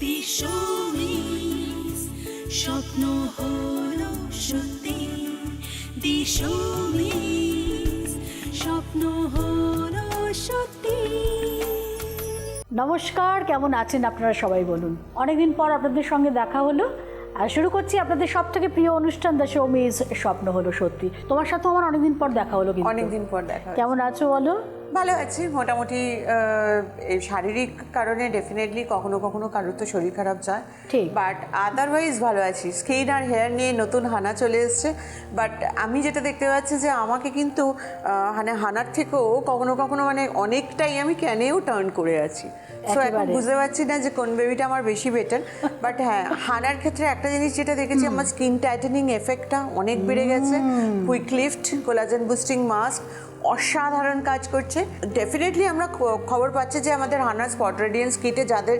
দিশমিস স্বপ্ন হলো সত্যি দিশমিস স্বপ্ন হলো সত্যি। নমস্কার কেমন আছেন আপনারা সবাই বলুন? অনেকদিন পর আপনাদের সঙ্গে দেখা হলো। আর শুরু করছি আপনাদের সব থেকে প্রিয় অনুষ্ঠান দ্য শো মিস স্বপ্ন হলো সত্যি। তোমার সাথে আমার অনেকদিন পর দেখা হলো কিন্তু। অনেকদিন পর দেখা কেমন আছো বলো? ভালো আছি। মোটামুটি এই শারীরিক কারণে ডেফিনেটলি কখনো কখনো কারোর তো শরীর খারাপ যায়। বাট আদারওয়াইজ ভালো আছি। স্কিন আর হেয়ার নিয়ে নতুন হানা চলে এসছে। বাট আমি যেটা দেখতে পাচ্ছি যে আমাকে কিন্তু মানে হানার থেকেও কখনো কখনো মানে অনেকটাই আমি ক্যানেও টার্ন করে আছি। সো এখন বুঝতে পারছি না যে কোন বেবিটা আমার বেশি বেটার বাট হ্যাঁ হানার ক্ষেত্রে একটা জিনিস যেটা দেখেছি আমার স্কিন টাইটেনিং এফেক্টটা অনেক বেড়ে গেছে। Quick lift collagen boosting mask অসাধারণ কাজ করছে। ডেফিনেটলি আমরা খবর পাচ্ছি যে আমাদের হানা স্পট রেডিয়েন্স কিটে যাদের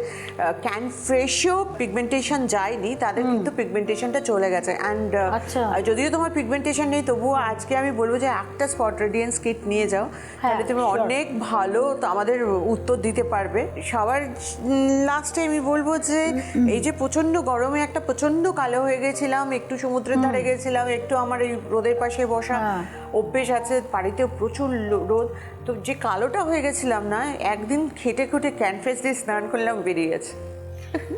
ক্যান ফ্রেশও পিগমেন্টেশন যায়নি তাদের কিন্তু পিগমেন্টেশনটা চলে গেছে। অ্যান্ড আচ্ছা। যদিও তোমার পিগমেন্টেশন নেই তবুও আজকে আমি বলব যে একটা স্পট রেডিয়েন্স কিট নিয়ে যাও। তাহলে তুমি অনেক ভালো আমাদের উত্তর দিতে পারবে। সবার লাস্টে আমি বলব যে এই যে প্রচণ্ড গরমে একটা প্রচণ্ড কালো হয়ে গেছিলাম একটু সমুদ্রের ধারে গেছিলাম একটু আমার এই রোদের পাশে বসা। হ্যাঁ। অভ্যেস আছে, বাড়িতেও প্রচুর রোদ। তো যে কালোটা হয়ে গেছিলাম না, একদিন খেটে খুঁটে ক্যানফ্রেশ দিয়ে স্নান করলাম, বেরিয়ে গেছে।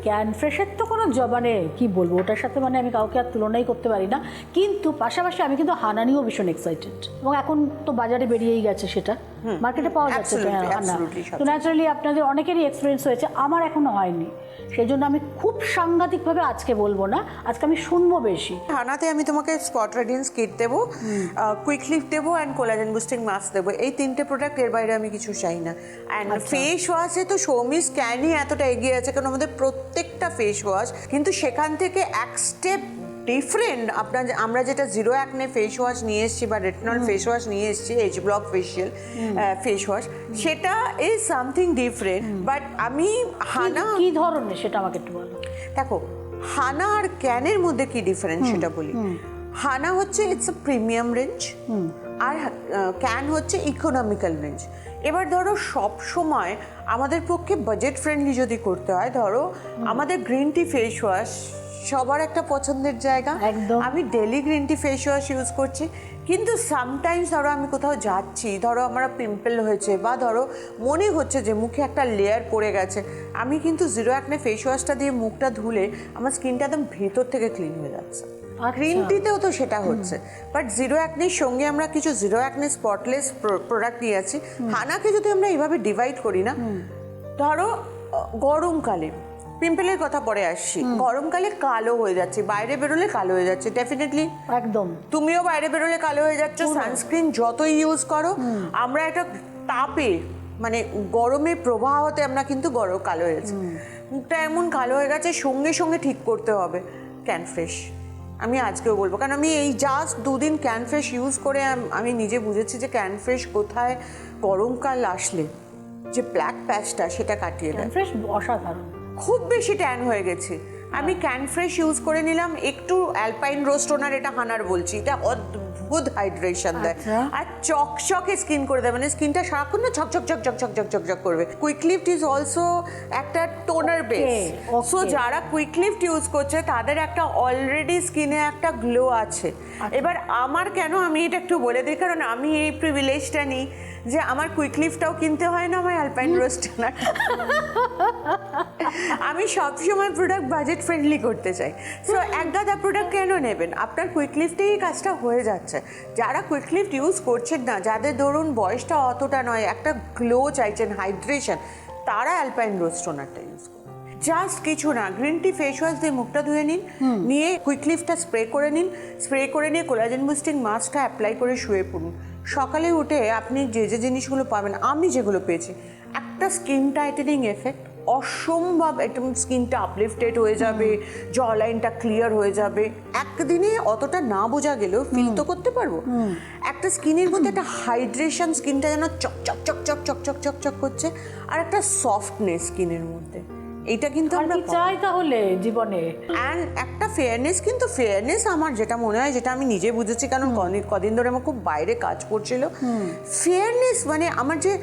ক্যানফ্রেশের তো কোনো জবানে কি বলব? ওটার সাথে মানে আমি কাউকে আর তুলনাই করতে পারি না। কিন্তু পাশাপাশি আমি কিন্তু হানানিও ভীষণ এক্সাইটেড এবং এখন তো বাজারে বেরিয়েই গেছে সেটা। মার্কেটে পাওয়া যাচ্ছে তো হ্যাঁ, তো ন্যাচারালি আপনাদের অনেকেরই এক্সপিরিয়েন্স হয়েছে আমার এখনও হয়নি। সেই জন্য আমি খুব সাংঘাতিকভাবে আজকে বলব না আজকে আমি শুনব বেশি। হানাতে আমি তোমাকে স্পট রেডিয়েন্স কিট দেবো কুইক লিফট দেবো অ্যান্ড কোলাজেন বুস্টিং মাস্ক দেবো। এই তিনটে প্রোডাক্টের বাইরে আমি কিছু চাই না। অ্যান্ড ফেস ওয়াশে তো সৌমিস ক্যানই এতটা এগিয়ে আছে কারণ আমাদের প্রত্যেকটা ফেস ওয়াশ কিন্তু সেখান থেকে এক স্টেপ ডিফারেন্ট আপনার আমরা যেটা জিরো অ্যাকনে ফেস ওয়াশ নিয়ে এসেছি বা রেটনল ফেস ওয়াশ নিয়ে এসেছি H block facial face wash সেটা ইজ সামথিং ডিফারেন্ট বাট আমি হানা কি ধরনের সেটা আমাকে একটু বলো? দেখো হানা আর ক্যানের মধ্যে কি ডিফারেন্স সেটা বলি? হানা হচ্ছে ইটস আ প্রিমিয়াম রেঞ্জ আর ক্যান হচ্ছে ইকোনমিক্যাল রেঞ্জ এবার ধরো সব সময় আমাদের পক্ষে বাজেট ফ্রেন্ডলি যদি করতে হয় ধরো আমাদের গ্রিন টি ফেস ওয়াশ সবার একটা পছন্দের জায়গা। একদম। আমি daily green tea face wash use করছি। কিন্তু সামটাইমস ধরো আমি কোথাও যাচ্ছি ধরো আমার পিম্পল হয়েছে বা ধরো মনে হচ্ছে যে মুখে একটা লেয়ার পড়ে গেছে আমি কিন্তু জিরো অ্যাকনে ফেস ওয়াশটা দিয়ে মুখটা ধুলে আমার স্কিনটা একদম ভেতর থেকে ক্লিন হয়ে যাচ্ছে। আচ্ছা। গ্রিন টিতেও তো সেটা হচ্ছে। বাট জিরো অ্যাকনির সঙ্গে আমরা কিছু জিরো অ্যাকনি স্পটলেস প্রোডাক্ট নিয়ে আছি। হানাকে যদি আমরা এইভাবে ডিভাইড করি না ধরো গরমকালে পিম্পলের কথা পরে আসছি। গরমকালে কালো হয়ে যাচ্ছে বাইরে বেরোলে কালো হয়ে যাচ্ছে ডেফিনেটলি একদম। তুমিও বাইরে বেরোলে কালো হয়ে যাচ্ছে সানস্ক্রিন যতই ইউজ করো আমরা একটা তাপে মানে গরমে প্রবাহতে আমরা কিন্তু গরম কালো হয়ে যাচ্ছি। মুখটা এমন কালো হয়ে গেছে সঙ্গে সঙ্গে ঠিক করতে হবে ক্যান ফ্রেশ আমি আজকেও বলব কারণ আমি এই জাস্ট দুদিন ক্যান ফ্রেশ ইউজ করে আমি নিজে বুঝেছি যে ক্যান ফ্রেশ কোথায় গরমকাল আসলে যে ব্ল্যাক প্যাচটা সেটা কাটিয়ে দেয়। ফ্রেশ অসাধারণ। খুব বেশি ট্যান হয়ে গেছে। আমি ক্যান ফ্রেশ ইউজ করে নিলাম। একটু অ্যালপাইন রোস্টোনার এটা হানার বলছি। এটা অদ্ভুত হাইড্রেশন দেয়। আচ্ছা। আর চকচকে স্কিন করে দেয়। মানে স্কিনটা সারাক্ষণ না ঝকঝক ঝকঝক ঝকঝক ঝকঝক করবে। কুইক লিফট ইজ অলসো একটা টোনার বেস সো যারা কুইক লিফট ইউজ করছে তাদের একটা অলরেডি স্কিনে একটা গ্লো আছে। আচ্ছা। এবার আমার কেন আমি এটা একটু বলে দিই? কারণ আমি এই প্রিভিলেজটা নিই। যে আমার কুইক লিফটটাও কিনতে হয় না আমার অ্যালপাইন রোস্টোনার আমি সবসময় প্রোডাক্ট বাজেট ফ্রেন্ডলি করতে চাই। সো এক গাদা প্রোডাক্ট কেন নেবেন? আপনার কুইক লিফটেই কাজটা হয়ে যাচ্ছে। যারা কুইক লিফট ইউজ করছেন না যাদের ধরুন বয়সটা অতটা নয় একটা গ্লো চাইছেন হাইড্রেশন তারা অ্যালপাইন রোস্টোনারটা ইউজ করুন। জাস্ট কিছু না গ্রিন টি ফেস ওয়াশ দিয়ে মুখটা ধুয়ে নিন নিয়ে কুইক লিফটটা স্প্রে করে নিন। স্প্রে করে নিয়ে কোলাজেন বুস্টিং মাস্কটা অ্যাপ্লাই করে শুয়ে পড়ুন। সকালে উঠে আপনি যে যে জিনিসগুলো পাবেন আমি যেগুলো পেয়েছি একটা স্কিন টাইটেনিং এফেক্ট অসম্ভব একদম স্কিনটা আপলিফটেড হয়ে যাবে জ লাইনটা ক্লিয়ার হয়ে যাবে। একদিনে অতটা না বোঝা গেলেও ফিল তো করতে পারব। একটা স্কিনের মধ্যে একটা হাইড্রেশন স্কিনটা যেন চক চক চক চক চক চক চক চক করছে আর একটা সফটনেস স্কিনের মধ্যে। এইটা কিন্তু আমরা চাই তাহলে জীবনে? অ্যান্ড একটা ফেয়ারনেস কিন্তু ফেয়ারনেস আমার যেটা মনে হয় যেটা আমি নিজে বুঝেছি কারণ কদিন কদিন ধরে আমার খুব বাইরে কাজ করছিল। ফেয়ারনেস মানে আমার যে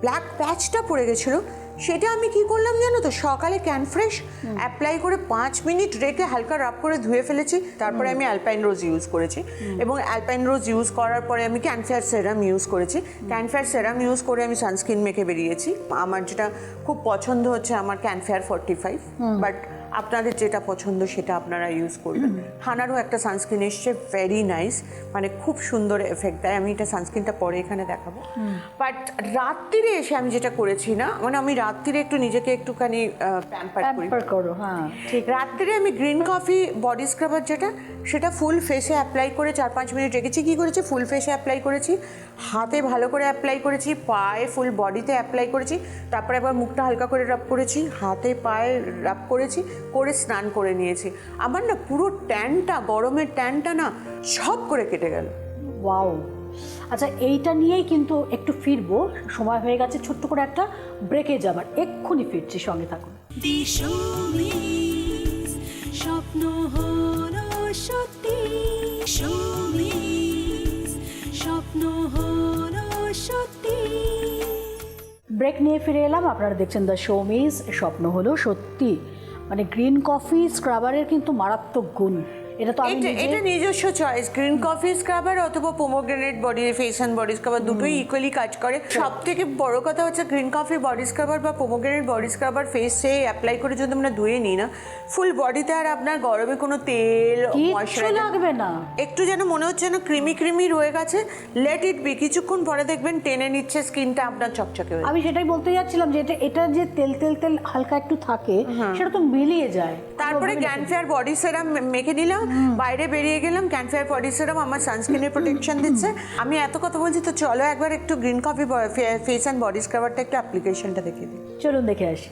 ব্ল্যাক প্যাচটা পড়ে গেছিল সেটা আমি কি করলাম জানো তো? সকালে ক্যান ফ্রেশ অ্যাপ্লাই করে পাঁচ মিনিট রেখে হালকা রাব করে ধুয়ে ফেলেছি। তারপরে আমি অ্যালপাইন রোজ ইউজ করেছি। এবং অ্যালপাইন রোজ ইউজ করার পরে আমি ক্যানফেয়ার সেরাম ইউজ করেছি। ক্যানফেয়ার সেরাম ইউজ করে আমি সানস্ক্রিন মেখে বেরিয়েছি। আমার যেটা খুব পছন্দ হচ্ছে আমার ক্যানফেয়ার ফর্টি ফাইভ বাট আপনাদের যেটা পছন্দ সেটা আপনারা ইউজ করবেন। হানারও একটা সানস্ক্রিন এসছে ভেরি নাইস মানে খুব সুন্দর এফেক্ট দেয়। আমি এটা সানস্ক্রিনটা পরে এখানে দেখাবো। বাট রাত্রিরে এসে আমি যেটা করেছি না মানে আমি রাত্রিরে একটু নিজেকে একটুখানি প্যাম্পার করি। হ্যাঁ ঠিক। রাত্রে আমি গ্রিন কফি বডি স্ক্রাবার যেটা সেটা ফুল ফেসে অ্যাপ্লাই করে চার পাঁচ মিনিট রেখেছি। কী করেছি? ফুল ফেসে অ্যাপ্লাই করেছি। হাতে ভালো করে অ্যাপ্লাই করেছি পায়ে ফুল বডিতে অ্যাপ্লাই করেছি তারপরে একবার মুখটা হালকা করে রাব করেছি হাতে পায়ে রাব করেছি করে স্নান করে নিয়েছি। আমার না পুরো ট্যানটা গরমের ট্যানটা না সব করে কেটে গেল। ওয়াও আচ্ছা এইটা নিয়েই কিন্তু একটু ফিরবো সময় হয়ে গেছে ছোট্ট করে একটা ব্রেকে যাবার। এক্ষুনি ফিরছি সঙ্গে থাকুন। স্বপ্ন হলো সত্যি। স্বপ্ন হলো সত্যি। ব্রেক নিয়ে ফিরে এলাম, আপনারা দেখছেন দ্য শো মিস স্বপ্ন হলো সত্যি। মানে গ্রিন কফি স্ক্রাবারের কিন্তু মারাত্মক গুণ। এটা তো আমি এটা নিজস্ব চয়েস গ্রিন কফি স্ক্রাবার অথবা pomegranate body face and body scrubber দুটোই ইকুয়ালি কাজ করে। সব থেকে বড় কথা হচ্ছে গ্রিন কফি বডি স্ক্রাবার বা পোমোগ্রেনেট বডি স্ক্রাবার ফেসে অ্যাপ্লাই করে যদি আমরা ধুয়ে নিই না ফুল বডিতে আর আপনার গরমে কোনো তেল ময়শ্চারাইজার লাগবে না। একটু যেন মনে হচ্ছে যেন ক্রিমি ক্রিমি রয়ে গেছে। লেট ইট বি কিছুক্ষণ পরে দেখবেন টেনে নিচ্ছে স্কিনটা আপনার চকচকে আমি সেটাই বলতে যাচ্ছিলাম যে এটা এটা যে তেল তেল তেল হালকা একটু থাকে সেটা তো মিলিয়ে যায়। তারপরে ক্যানফেয়ার বডি সেরাম মেখে নিলাম। বাইরে বেরিয়ে গেলাম ক্যানফেয়ার বডি সিরাম আমার সানস্ক্রিনের প্রোটেকশন দিচ্ছে। আমি এত কথা বলছি তো চলো একবার একটু green coffee face and body স্ক্রাবারটা একটু অ্যাপ্লিকেশনটা দেখে দিই। চলুন দেখে আসি।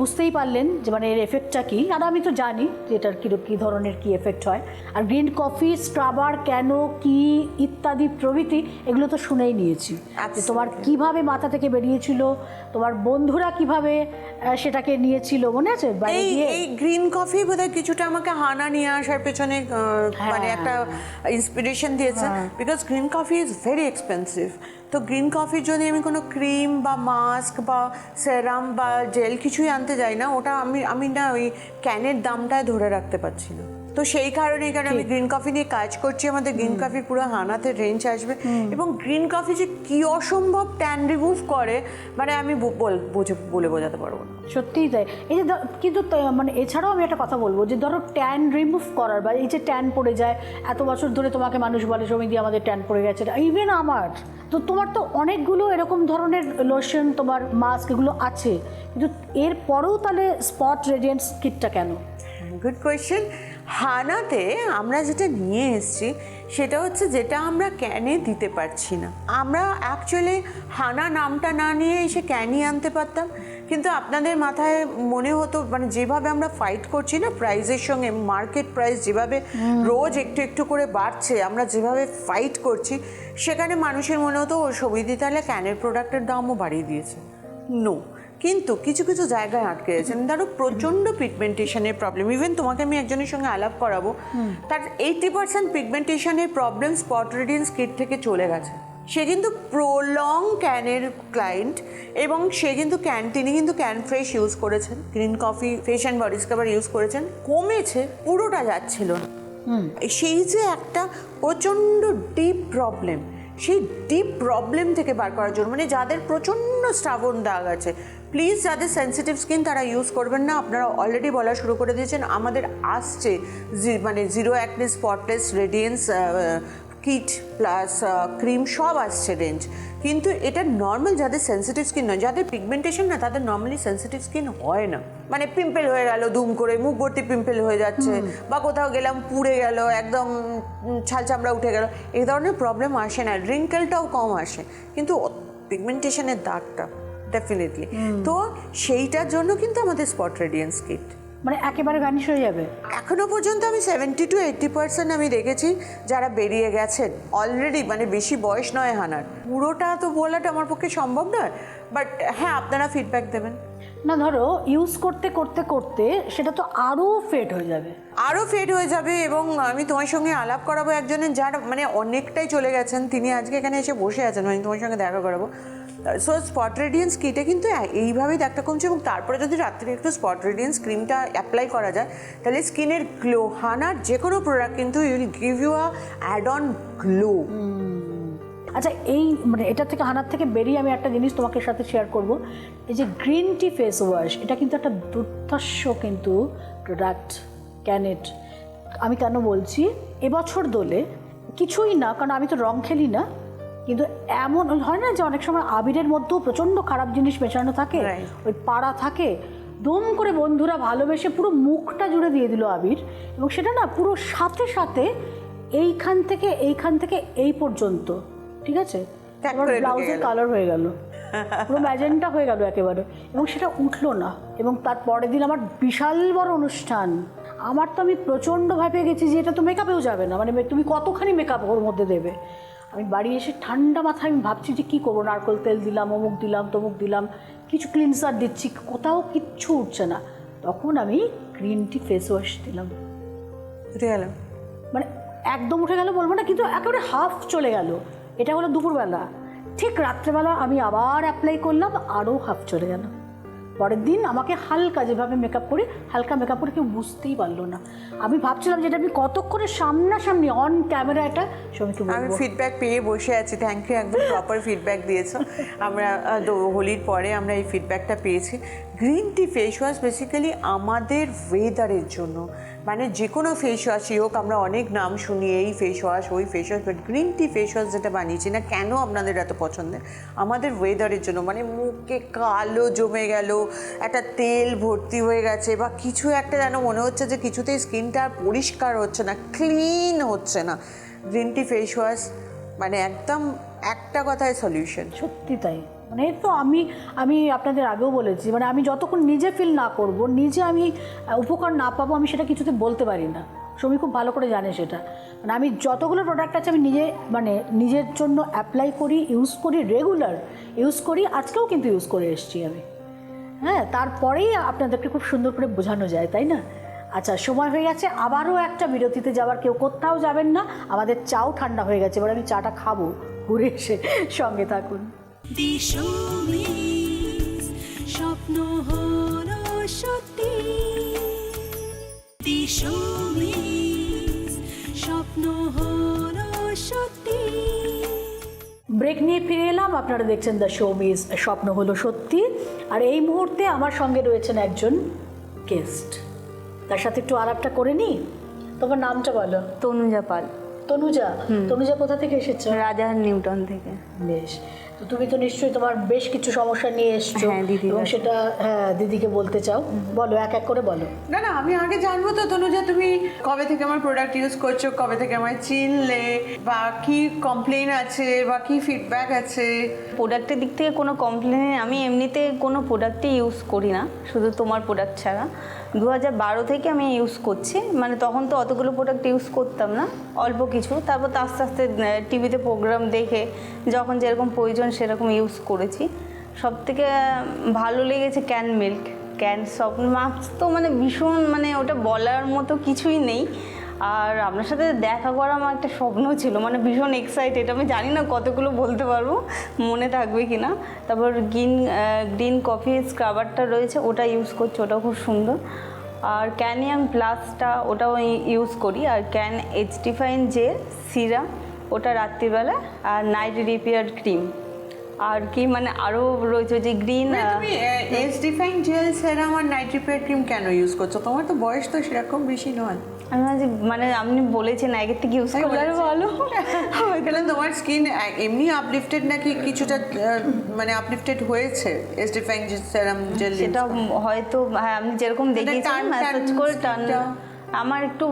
বুঝতেই পারলেন যে মানে এর এফেক্টটা কী। আর আমি তো জানি যে এটার কী ধরনের কী এফেক্ট হয়। আর গ্রিন কফি স্ক্রাবার কেন, কি ইত্যাদি প্রভৃতি এগুলো তো শুনেই নিয়েছি। তোমার কীভাবে মাথা থেকে বেরিয়েছিল তোমার বন্ধুরা কীভাবে সেটাকে নিয়েছিল মনে আছে? এই এই গ্রিন কফি বোধহয় কিছুটা আমাকে হানা নিয়ে আসার পেছনে মানে হ্যাঁ। একটা ইন্সপিরেশন দিয়েছে। Because green coffee is very expensive তো গ্রিন কফির যদি আমি কোনো ক্রিম বা মাস্ক বা সেরাম বা জেল কিছুই আনতে যাই না। ওটা আমি আমি না ওই ক্যানের দামটায় ধরে রাখতে পারছি না। তো সেই কারণে এখানে আমি গ্রিন কফি নিয়ে কাজ করছি। আমাদের গ্রিন কফি পুরো হানাতে রেঞ্জ আসবে। এবং গ্রিন কফি যে কি অসম্ভব ট্যান রিমুভ করে মানে আমি বুঝে বলে বোঝাতে পারব না। সত্যিই তাই। এই যে কিন্তু মানে এছাড়াও আমি একটা কথা বলব যে ধরো ট্যান রিমুভ করার বা এই যে ট্যান পড়ে যায় এত বছর ধরে তোমাকে মানুষ বলে সমিতি আমাদের ট্যান পড়ে গেছে। ইভেন আমার। তো তোমার তো অনেকগুলো এরকম ধরনের লোশন তোমার মাস্ক এগুলো আছে। কিন্তু এরপরেও তাহলে স্পট রেডিয়েন্স কিটটা কেন? গুড কোয়েশ্চেন হানাতে আমরা যেটা নিয়ে এসেছি সেটা হচ্ছে যেটা আমরা ক্যানে দিতে পারছি না। আমরা অ্যাকচুয়ালি হানা নামটা না নিয়ে এসে ক্যানই আনতে পারতাম। কিন্তু আপনাদের মাথায় মনে হতো মানে যেভাবে আমরা ফাইট করছি না প্রাইজের সঙ্গে মার্কেট প্রাইস যেভাবে রোজ একটু একটু করে বাড়ছে আমরা যেভাবে ফাইট করছি সেখানে মানুষের মনে হতো ও সবিদি তাহলে ক্যানের প্রোডাক্টের দামও বাড়িয়ে দিয়েছে। নো কিন্তু কিছু কিছু জায়গায় আটকে গেছেন ধরো প্রচণ্ড পিগমেন্টেশনের প্রবলেম ইভেন তোমাকে আমি একজনের সঙ্গে আলাপ করাবো তার এইটি পার্সেন্ট পিগমেন্টেশনের প্রবলেম স্পট রেডিয়েন্স কিট থেকে চলে গেছে। সে কিন্তু প্রলং ক্যানের ক্লায়েন্ট এবং সে কিন্তু ক্যান তিনি কিন্তু ক্যান ফ্রেশ ইউজ করেছেন। Green coffee face and body scrubber use করেছেন। কমেছে পুরোটা যাচ্ছিল না। সেই যে একটা প্রচণ্ড ডিপ প্রবলেম সেই ডিপ প্রবলেম থেকে বার করার জন্য মানে যাদের প্রচণ্ড স্টাবন দাগ আছে প্লিজ যাদের সেন্সিটিভ স্কিন তারা ইউজ করবেন না। আপনারা অলরেডি বলা শুরু করে দিয়েছেন। আমাদের আসছে মানে zero acne spotless radiance kit plus cream সব আসছে রেঞ্জ কিন্তু এটা নর্মাল যাদের সেন্সিটিভ স্কিন নয় যাদের পিগমেন্টেশন না তাদের নর্মালি সেন্সিটিভ স্কিন হয় না। মানে পিম্পল হয়ে গেল দুম করে মুখ ভর্তি পিম্পল হয়ে যাচ্ছে বা কোথাও গেলাম পুড়ে গেল একদম ছাল চামড়া উঠে গেল এই ধরনের প্রবলেম আসে না। রিঙ্কেলটাও কম আসে কিন্তু পিগমেন্টেশনের দাগটা। ডেফিনেটলি তো সেইটার জন্য কিন্তু আমাদের স্পট রেডিয়েন্স কিট মানে একেবারে ভ্যানিশ হয়ে যাবে? এখনও পর্যন্ত আমি সেভেন্টি টু এইট্টি পার্সেন্ট আমি দেখেছি যারা বেরিয়ে গেছেন। অলরেডি মানে বেশি বয়স নয় হানার। পুরোটা তো বলাটা আমার পক্ষে সম্ভব নয় বাট হ্যাঁ আপনারা ফিডব্যাক দেবেন। না ধরো ইউজ করতে করতে করতে সেটা তো আরও ফেড হয়ে যাবে। আরও ফেড হয়ে যাবে এবং আমি তোমার সঙ্গে আলাপ করাবো একজনের যার মানে অনেকটাই চলে গেছেন। তিনি আজকে এখানে এসে বসে আছেন আমি তোমার সঙ্গে দেখা করাবো। সো স্পট রেডিয়েন্স কিটে কিন্তু এইভাবেই দাগটা কমছে এবং তারপরে যদি রাত্রে একটু স্পট রেডিয়েন্স ক্রিমটা অ্যাপ্লাই করা যায়, তাহলে স্কিনের গ্লো হানার যে কোনো প্রোডাক্ট কিন্তু you'll give you a add on glow আচ্ছা এই মানে এটা থেকে, হানার থেকে বেরিয়ে আমি একটা জিনিস তোমাকে সাথে শেয়ার করব। এই যে গ্রিন টি ফেস ওয়াশ এটা কিন্তু একটা দুর্ধর্ষ কিন্তু প্রোডাক্ট ক্যানেট আমি কেন বলছি, এবছর দোলে কিছুই না, কারণ আমি তো রং খেলি না কিন্তু এমন হয় না যে অনেক সময় আবিরের মধ্যেও প্রচণ্ড খারাপ জিনিস মেশানো থাকে ওই পাড়া থাকে দম করে বন্ধুরা ভালোবেসে পুরো মুখটা জুড়ে দিয়ে দিল আবির। এবং সেটা না পুরো সাথে সাথে এইখান থেকে এইখান থেকে এই পর্যন্ত ঠিক আছে? ব্লাউজের কালার হয়ে গেল। পুরো ম্যাজেন্টা হয়ে গেল একেবারে। এবং সেটা উঠল না। এবং তার পরের দিন আমার বিশাল বড় অনুষ্ঠান। আমার তো আমি প্রচণ্ড ভাবে গেছি যে এটা তো মেকআপেও যাবে না। মানে তুমি কতখানি মেকআপ ওর মধ্যে দেবে? আমি বাড়ি এসে ঠান্ডা মাথায় আমি ভাবছি যে কী করব? নারকল তেল দিলাম অমুক দিলাম তমুক দিলাম কিছু ক্লিনসার দিচ্ছি কোথাও কিচ্ছু উঠছে না। তখন আমি গ্রিন টি ফেস ওয়াশ দিলাম। উঠে গেলাম মানে একদম উঠে গেল বলব না কিন্তু একেবারে হাফ চলে গেল। এটা হলো দুপুরবেলা। ঠিক রাত্রেবেলা আমি আবার অ্যাপ্লাই করলাম আরও হাফ চলে গেল। পরের দিন আমাকে হালকা যেভাবে মেকআপ করি হালকা মেকআপ করে কেউ বুঝতেই পারল না। আমি ভাবছিলাম যেটা আমি কতক্ষণে সামনাসামনি অন ক্যামেরা এটা সবাইকে আমি ফিডব্যাক পেয়ে বসে আছি থ্যাংক ইউ একদম প্রপার ফিডব্যাক দিয়েছ। আমরা হোলির পরে আমরা এই ফিডব্যাকটা পেয়েছি। Green tea face wash basically আমাদের ওয়েদারের জন্য। মানে যে কোনো ফেস ওয়াশই হোক, আমরা অনেক নাম শুনি, এই ফেস ওয়াশ ওই face wash but green tea face wash যেটা বানিয়েছি না, কেন আপনাদের এত পছন্দের? আমাদের ওয়েদারের জন্য মানে মুখে কালো জমে গেল, একটা তেল ভর্তি হয়ে গেছে, বা কিছু একটা যেন মনে হচ্ছে যে কিছুতেই স্কিনটা আর পরিষ্কার হচ্ছে না ক্লিন হচ্ছে না। গ্রিন টি ফেস ওয়াশ মানে একদম একটা কথায় সলিউশন সত্যি তাই। মানে তো আমি আমি আপনাদের আগেও বলেছি মানে আমি যতক্ষণ নিজে ফিল না করব, নিজে আমি উপকার না পাবো, আমি সেটা কিছুতে বলতে পারি না। সবই খুব ভালো করে জানে সেটা। মানে আমি যতগুলো প্রোডাক্ট আছে, আমি নিজে মানে নিজের জন্য অ্যাপ্লাই করি ইউজ করি রেগুলার ইউজ করি, আজকেও কিন্তু ইউজ করে এসেছি আমি। হ্যাঁ তারপরেই আপনাদেরকে খুব সুন্দর করে বোঝানো যায়, তাই না? আচ্ছা সময় হয়ে গেছে, আবারও একটা বিরতিতে যাওয়ার, কেউ কোথাও যাবেন না, আমাদের চাও ঠান্ডা হয়ে গেছে, এবার আমি চাটা খাব, ঘুরে এসে সঙ্গে থাকুন। দিশো স্বপ্ন হলো সত্যি। দিশো স্বপ্ন হলো সত্যি। ব্রেক নিয়ে ফিরে এলাম আপনারা দেখছেন দ্য শো মিস স্বপ্ন হলো সত্যি। আর এই মুহূর্তে আমার সঙ্গে রয়েছেন একজন গেস্ট তার সাথে একটু আলাপটা করে নিই? তোমার নামটা বলো। তনুজা পাল। তনুজা? তনুজা কোথা থেকে এসেছ? রাজার নিউটন থেকে। বেশ। তো তুমি তো নিশ্চয়ই তোমার বেশ কিছু সমস্যা নিয়ে এসছো। হ্যাঁ, এবং সেটা হ্যাঁ দিদিকে বলতে চাও। বলো এক এক করে বলো। না না আমি আগে জানব তো তনুজা তুমি কবে থেকে আমার প্রোডাক্ট ইউজ করছ কবে থেকে আমায় চিনলে বা কি কমপ্লেন আছে বা কি ফিডব্যাক আছে? প্রোডাক্টের দিক থেকে কোনো কমপ্লেন আমি এমনিতে কোনো প্রোডাক্টই ইউজ করি না শুধু তোমার প্রোডাক্ট ছাড়া। দু হাজার বারো থেকে আমি ইউজ করছি মানে তখন তো অতগুলো প্রোডাক্ট ইউজ করতাম না অল্প কিছু। তারপর তো আস্তে আস্তে টিভিতে প্রোগ্রাম দেখে যখন যেরকম প্রয়োজন সেরকম ইউজ করেছি। সব থেকে ভালো লেগেছে ক্যান মিল্ক ক্যান সব মাছ তো মানে ভীষণ মানে ওটা বলার মতো কিছুই নেই। আর আপনার সাথে দেখা করা আমার একটা স্বপ্ন ছিল মানে ভীষণ এক্সাইটেড আমি জানি না কতগুলো বলতে পারব, মনে থাকবে কি না তারপর গ্রিন গ্রিন কফি স্ক্রাবারটা রয়েছে, ওটা ইউজ করছি, ওটাও খুব সুন্দর। আর ক্যানিয়াম প্লাসটা ওটাও ইউজ করি। আর ক্যান এইচটিফাইন জেল সিরাম ওটা রাত্রিবেলা। আর নাইট রিপেয়ার ক্রিম আর কি মানে আরও রয়েছে যে গ্রিন তুমি এস ডিফাইন জেল সেরাম আর নাইট রিপেয়ার ক্রিম কেন ইউজ করছ তোমার তো বয়স তো সেরকম বেশি নয় আমি মানে আপনি বলেছেন আগের থেকে ইউজ করলে। ভালো তাহলে তোমার স্কিন এমনি আপলিফটেড নাকি কিছুটা মানে আপলিফটেড হয়েছে এস ডিফাইন সেরাম জেল সেটা হয়তো হ্যাঁ আপনি যেরকম টান- ম্যাসাজ করে টান। আমার একটু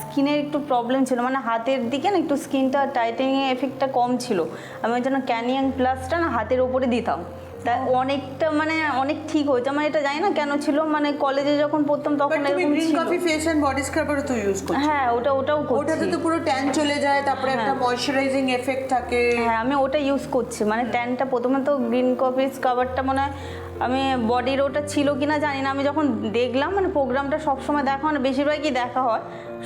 স্কিনের একটু প্রবলেম ছিল। মানে হাতের দিকে না একটু স্কিনটা টাইটেনিং এফেক্টটা কম ছিল। আমি ওই জন্য ক্যানিয়াং প্লাসটা না হাতের ওপরে দিতাম। তা অনেকটা মানে অনেক ঠিক হয়েছে। আমার এটা জানি না কেন ছিল? মানে কলেজে যখন পড়তাম তখন এরকম green coffee face and body স্ক্রাবারও তো ইউজ করছ। হ্যাঁ ওটা ওটাও ওটাতে তো পুরো ট্যান চলে যায় তারপরে একটা ময়শ্চারাইজিং এফেক্ট থাকে। হ্যাঁ আমি ওটা ইউজ করছি। মানে ট্যানটা প্রথমে তো গ্রিন কফি কাভারটা মনে হয় আমি বডির ওটা ছিল কি না জানি না। আমি যখন দেখলাম মানে প্রোগ্রামটা সবসময় দেখা হয় না বেশিরভাগই দেখা হয়।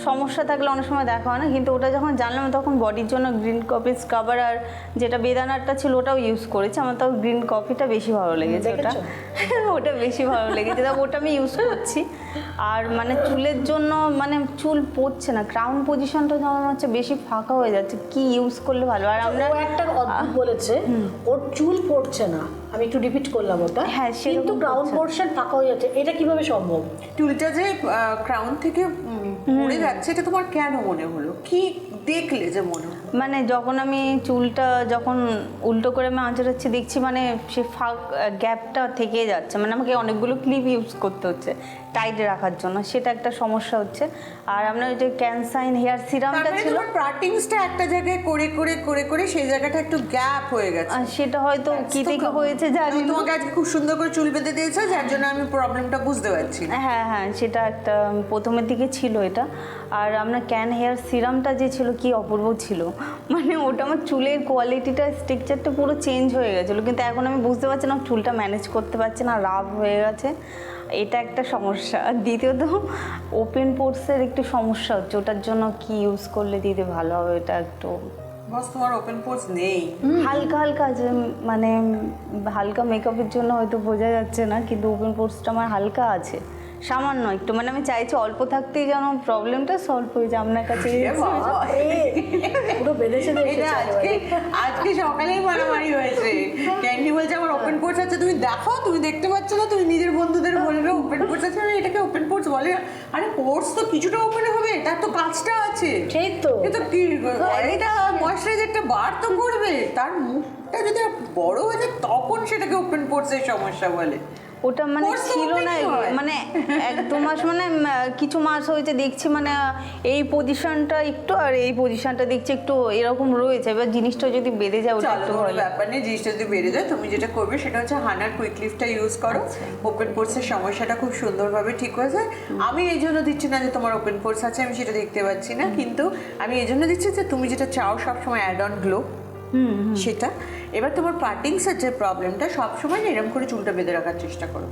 সমস্যা থাকলে অনেক সময় দেখা হয় না কিন্তু ওটা যখন জানলাম তখন বডির জন্য গ্রিন কফি স্কাবার আর যেটা বেদানারটা ছিল ওটাও ইউজ করেছি। আমার তো গ্রিন কফিটা বেশি ভালো লেগেছে ওটা। ওটা বেশি ভালো লেগেছে। তা ওটা আমি ইউজ করছি। আর মানে চুলের জন্য মানে চুল পড়ছে না ক্রাউন পজিশনটা যেমন হচ্ছে বেশি ফাঁকা হয়ে যাচ্ছে কি ইউজ করলে ভালো? আর আমরা একটা বলেছে ওর চুল পড়ছে না। আমি একটু রিপিট করলাম ওটা। হ্যাঁ, কিন্তু গ্রাউন্ড পড়ছে। পোর্শন ফাঁকা হয়ে যাচ্ছে। এটা কীভাবে সম্ভব? চুলটা যে ক্রাউন থেকে পড়ে যাচ্ছে এটা তোমার কেন মনে হলো? কি দেখলে যে মনে হলো? মানে যখন আমি চুলটা যখন উল্টো করে আমি আঁচড়াচ্ছি দেখছি মানে সে ফাঁক গ্যাপটা থেকে যাচ্ছে। মানে আমাকে অনেকগুলো ক্লিপ ইউজ করতে হচ্ছে টাইট রাখার জন্য। সেটা একটা সমস্যা হচ্ছে। আর আপনার ওই যে ক্যানসাইন হেয়ার সিরামটা ছিল পার্টিংসটা একটা জায়গায় করে করে করে করে সেই জায়গাটা একটু গ্যাপ হয়ে গেছে। আর সেটা হয়তো কি থেকে হয়েছে জানি না। তোমাকে আজকে খুব সুন্দর করে চুল বেঁধে দিয়েছে যার জন্য আমি প্রবলেমটা বুঝতে পারছি হ্যাঁ হ্যাঁ সেটা একটা প্রথমের দিকে ছিল এটা। আর আপনার ক্যান হেয়ার সিরামটা যে ছিল কি অপূর্ব ছিল। মানে ওটা আমার চুলের কোয়ালিটিটা স্ট্রাকচারটা পুরো চেঞ্জ হয়ে গেছিল। কিন্তু এখন আমি বুঝতে পারছি না চুলটা ম্যানেজ করতে পারছি না রাফ হয়ে গেছে। এটা একটা সমস্যা। আর দ্বিতীয়ত ওপেন পোর্সের একটু সমস্যা হচ্ছে। ওটার জন্য কি ইউজ করলে দিদি ভালো হবে এটা একটু বস তোমার ওপেন পোর্স নেই। হালকা হালকা যে মানে হালকা মেকআপের জন্য হয়তো বোঝা যাচ্ছে না কিন্তু ওপেন পোর্সটা আমার হালকা আছে। সামান্য একটু মানে আমি চাইছি অল্প থাকতেই যেন প্রবলেমটা সলভ হয়ে যায়। আপনার কাছে পুরো আজকে আজকে সকালেই মারামারি হয়েছে। ক্যান্ডি বলছে আমার ওপেন পোর্স আছে। তুমি দেখো তুমি দেখতে পাচ্ছ না তুমি নিজের বন্ধুদের বলবে ওপেন পোর্স আছে আমি এটাকে ওপেন পোর্স বলে আরে পোর্স তো কিছুটা ওপেন হবে তার তো কাজটা আছে। সেই তো। এ তো কি এটা ময়শ্চারাইজারটা বার তো করবে। তার মুখটা যদি বড় হয়ে যায় তখন সেটাকে ওপেন পোর্সের সমস্যা বলে। ওটা মানে ছিল না মানে এক দু মাস মানে কিছু মাস হয়েছে দেখছি মানে এই পজিশনটা একটু আর এই পজিশনটা দেখছি একটু এরকম রয়েছে। এবার জিনিসটা যদি বেড়ে যায় ওটা একটু ভালো ব্যাপার নেই জিনিসটা যদি বেড়ে যায় তুমি যেটা করবে সেটা হচ্ছে হানার কুইক লিফটটা ইউজ করো। ওপেন পোর্সের সমস্যাটা খুব সুন্দরভাবে ঠিক হয়ে যায়। আমি এই জন্য দিচ্ছি না যে তোমার ওপেন পোর্স আছে আমি সেটা দেখতে পাচ্ছি না। কিন্তু আমি এই জন্য দিচ্ছি যে তুমি যেটা চাও সবসময় অ্যাড অন গ্লো সেটা। এবার তোমার পার্টিংসের যে প্রবলেমটা সবসময় না এরকম করে চুলটা বেঁধে রাখার চেষ্টা করো।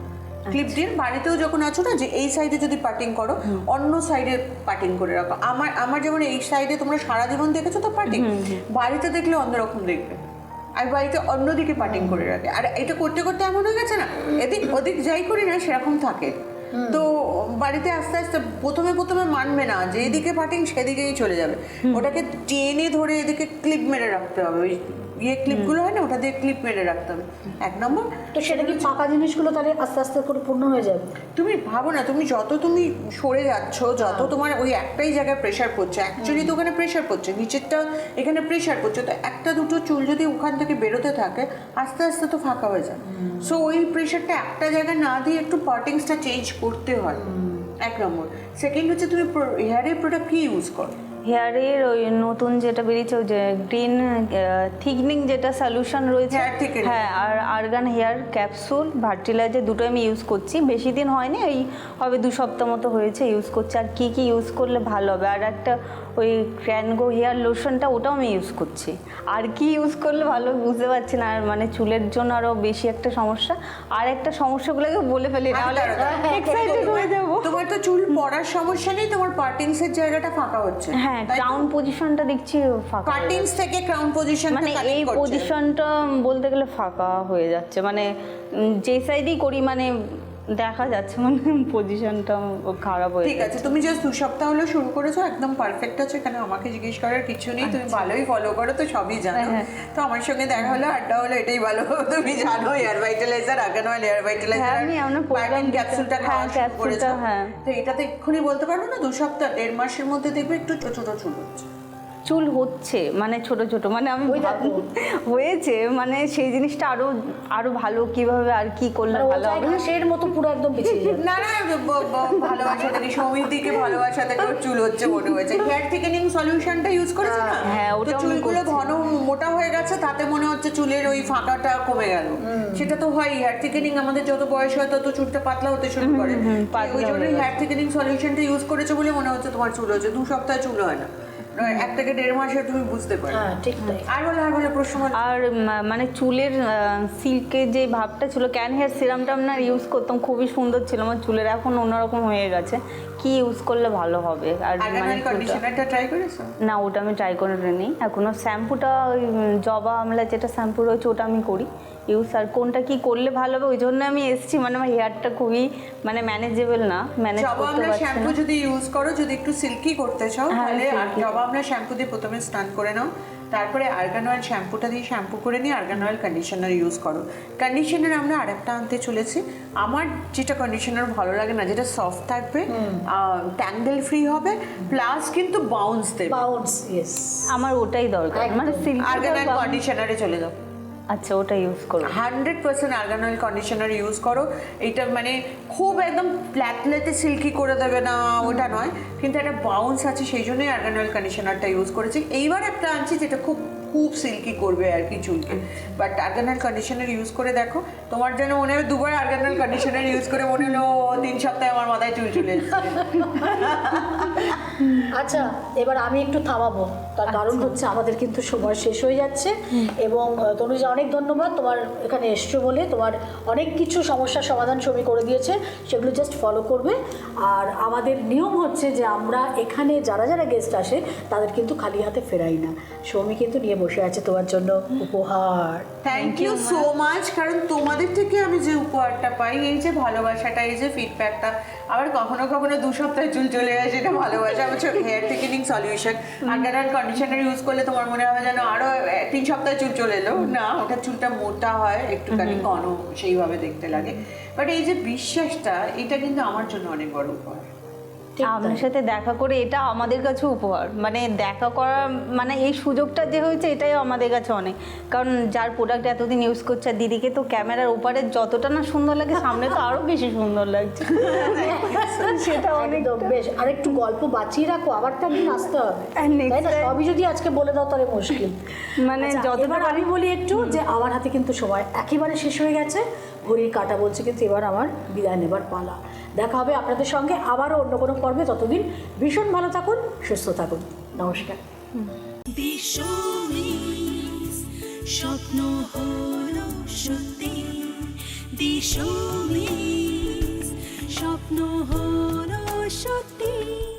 ক্লিপ দিয়ে বাড়িতেও যখন আছো না যে এই সাইডে যদি পার্টিং করো অন্য সাইডে পার্টিং করে রাখো। আমার আমার যেমন এই সাইডে তোমরা সারা জীবন দেখেছ তো পার্টিং বাড়িতে দেখলে অন্যরকম দেখবে। আর বাড়িতে অন্যদিকে পার্টিং করে রাখে। আর এটা করতে করতে এমন হয়ে গেছে না? এদিক ওদিক যাই করি না সেরকম থাকে। তো বাড়িতে আস্তে আস্তে প্রথমে প্রথমে মানবে না যে এদিকে ফাটিং সেদিকেই চলে যাবে। ওটাকে টেনে ধরে এদিকে ক্লিপ মেরে রাখতে হবে। ওই ইয়ে ক্লিপগুলো হয় না ওটা দিয়ে ক্লিপ মেরে রাখতে হবে। এক নম্বর তো সেটা কি ফাঁকা জিনিসগুলো তাহলে আস্তে আস্তে করে পূর্ণ হয়ে যাবে? তুমি ভাবো না তুমি যত তুমি সরে যাচ্ছ যত তোমার ওই একটাই জায়গায় প্রেশার পড়ছে অ্যাকচুয়ালি তো ওখানে প্রেশার পড়ছে নিচেরটা এখানে প্রেশার পড়ছে তো একটা দুটো চুল যদি ওখান থেকে বেরোতে থাকে আস্তে আস্তে তো ফাঁকা হয়ে যায়। সো ওই প্রেশারটা একটা জায়গায় না দিয়ে একটু পার্টিংসটা চেঞ্জ করতে হয়। এক নম্বর। সেকেন্ড হচ্ছে তুমি হেয়ারের প্রোডাক্ট কি ইউজ করো? হেয়ারের ওই নতুন যেটা বেরিয়েছে ওই যে গ্রিন থিকনিং যেটা সলিউশন রয়েছে। হ্যাঁ আর আর্গান হেয়ার ক্যাপসুল ভার্টিলাইজার দুটো আমি ইউজ করছি। বেশি দিন হয়নি এই হবে দু সপ্তাহ মতো হয়েছে ইউজ করছি। আর কী কী ইউজ করলে ভালো হবে? আর একটা ওই ক্র্যানগো হেয়ার লোশনটা ওটাও আমি ইউজ করছি। আর কি ইউজ করলে ভালো বুঝতে পারছি না আর মানে চুলের জন্য আরও বেশি একটা সমস্যা। আর একটা সমস্যাগুলোকে বলে ফেলি নাহলে এক্সাইটেড হয়ে যাব। তোমার তো চুল পড়ার সমস্যা নেই তোমার পার্টিংস এর জায়গাটা ফাঁকা হচ্ছে। হ্যাঁ ক্রাউন পজিশনটা দেখছি ফাঁকা কাটিংস থেকে ক্রাউন পজিশন মানে এই পজিশনটা বলতে গেলে ফাঁকা হয়ে যাচ্ছে। মানে যে সাইডেই করি মানে দেখা যাচ্ছে মানে পজিশনটা খারাপ হয়ে ঠিক আছে তুমি জাস্ট দু সপ্তাহ হলো শুরু করেছ একদম পারফেক্ট আছে এখানে আমাকে জিজ্ঞেস করার কিছু নেই তুমি ভালোই ফলো করো তো সবই জানো। আচ্ছা। হ্যাঁ, তো আমার সঙ্গে দেখা হলো আড্ডা হলো এটাই ভালো। তুমি জানো এয়ার ভাইটালাইজার আগানো এয়ার ভাইটালাইজার হ্যাঁ, আমি আপনার program ক্যাপসুলটা হ্যাঁ, খাওয়া শুরু করেছ হ্যাঁ। তো এটা তো এক্ষুনি বলতে পারব না দু সপ্তাহ দেড় মাসের মধ্যে দেখবে একটু ছোট ছোট চুল হচ্ছে। চুল হচ্ছে মানে ছোট ছোট মানে আমি হয়েছে মানে সেই জিনিসটা আরও আরও ভালো কীভাবে আর কি করলে মানে ভালো হবে? ঘাসের মতো পুরো একদম পিছিয়ে না না ভালোবাসা থেকে ভালোবাসা থেকে চুল হচ্ছে মনে হয়েছে হেয়ার থিকেনিং সলিউশনটা ইউজ করেছে না? হ্যাঁ, ওটা চুলগুলো ঘন মোটা হয়ে গেছে তাতে মনে হচ্ছে চুলের ওই ফাঁকাটা কমে গেল। সেটা তো হয় হেয়ার থিকেনিং আমাদের যত বয়স হয় তত চুলটা পাতলা হতে শুরু করে। ওই জন্য হেয়ার থিকেনিং সলিউশনটা ইউজ করেছ বলে মনে হচ্ছে তোমার চুল হচ্ছে দু সপ্তাহে চুল হয় না। এক থেকে দেড় মাসে তুমি বুঝতে পারো হ্যাঁ ঠিক তাই। আর বলে আর বলে প্রশ্ন আর মানে চুলের সিল্কের যে ভাবটা ছিল ক্যান হেয়ার সিরামটা আপনার ইউজ করতাম খুবই সুন্দর ছিল আমার চুলের এখন অন্যরকম হয়ে গেছে। কি ইউজ করলে ভালো হবে? আর মানে কন্ডিশনারটা ট্রাই করেছ? না ওটা আমি ট্রাই করে নিই এখনও শ্যাম্পুটা ওই জবা আমলা যেটা শ্যাম্পু রয়েছে ওটা আমি করি। ইউজ আর কোনটা কি করলে ভালো হবে? ওই জন্য আমি এসেছি। মানে আমার হেয়ারটা খুবই মানে ম্যানেজেবল না ম্যানেজ করতে আমরা পারছি শ্যাম্পু যদি ইউজ করো যদি একটু সিল্কি করতে চাও হ্যাঁ, তাহলে জবা আমরা শ্যাম্পু দিয়ে প্রথমে স্নান করে নাও। তারপরে আর্গান অয়েল শ্যাম্পুটা দিয়ে শ্যাম্পু করে নিয়ে আর্গান অয়েল কন্ডিশনার ইউজ করো। কন্ডিশনার আমরা আরেকটা আনতে চলেছি। আমার যেটা কন্ডিশনার ভালো লাগে না যেটা সফট থাকবে ট্যাঙ্গেল ফ্রি হবে প্লাস কিন্তু বাউন্স দেবে। বাউন্স ইয়েস আমার ওটাই দরকার। মানে আর্গান অয়েল কন্ডিশনারে চলে যাও। আচ্ছা ওটা ইউজ করো। Hundred percent argan oil conditioner use করো। এটা মানে খুব একদম প্ল্যাটলেতে সিল্কি করে দেবে না, ওটা নয়। কিন্তু একটা বাউন্স আছে, সেই জন্যই আর্গান অয়েল কন্ডিশনারটা ইউজ করেছি। এইবার একটা আনছি যেটা খুব খুব সিল্কি করবে আর কি চুলকে। But argan oil conditioner use করে দেখো তোমার যেন মনে হবে দুবার আর্গান অয়েল কন্ডিশনার ইউজ করে মনে হলো তিন সপ্তাহে আমার মাথায় চুল চলে আচ্ছা এবার আমি একটু থামাবো। তার কারণ হচ্ছে আমাদের কিন্তু সময় শেষ হয়ে যাচ্ছে এবং তনুজা অনেক ধন্যবাদ। তোমার এখানে এসছো বলে তোমার অনেক কিছু সমস্যার সমাধান ছবি করে দিয়েছে সেগুলো জাস্ট ফলো করবে। আর আমাদের নিয়ম হচ্ছে যে আমরা এখানে যারা যারা গেস্ট আসে তাদের কিন্তু খালি হাতে ফেরাই না। সৌমি কিন্তু নিয়ে বসে আছে তোমার জন্য উপহার। থ্যাংক ইউ সো মাচ কারণ তোমাদের থেকে আমি যে উপহারটা পাই এই যে ভালোবাসাটা এই যে ফিডব্যাকটা আবার কখনো কখনো দু সপ্তাহে চুল চলে আসে এটা ভালোবাসা। আমার hair thickening solution under conditioner use করলে তোমার মনে হবে যেন আরও তিন সপ্তাহে চুল চলে এলো। না ওটা চুলটা মোটা হয় একটুখানি ঘন সেইভাবে দেখতে লাগে। বাট এই যে বিশ্বাসটা এটা কিন্তু আমার জন্য অনেক বড় উপহার। আপনার সাথে দেখা করে এটা আমাদের কাছে উপহার। মানে দেখা করা মানে এই সুযোগটা যে হয়েছে এটাই আমাদের কাছে অনেক। কারণ যার প্রোডাক্ট এতদিন ইউজ করছে দিদিকে তো ক্যামেরার ওপারে যতটা না সুন্দর লাগে সামনে তো আরও বেশি সুন্দর লাগছে। সেটা অনেক বেশ আর একটু গল্প বাঁচিয়ে রাখো আবার তো একদিন আসতে হবে time- সবই যদি আজকে বলে দাও তাহলে মুশকিল। মানে যতবার আমি বলি একটু যে আমার হাতে কিন্তু সময় একেবারে শেষ হয়ে গেছে। ঘড়ির কাটা বলছে কিন্তু এবার আমার বিদায় নেবার পালা। দেখা হবে আপনাদের সঙ্গে আবারও অন্য কোনো পর্বে। ততদিন ভীষণ ভালো থাকুন, সুস্থ থাকুন। নমস্কার। স্বপ্ন হলো সত্যি। স্বপ্ন হলো সত্যি।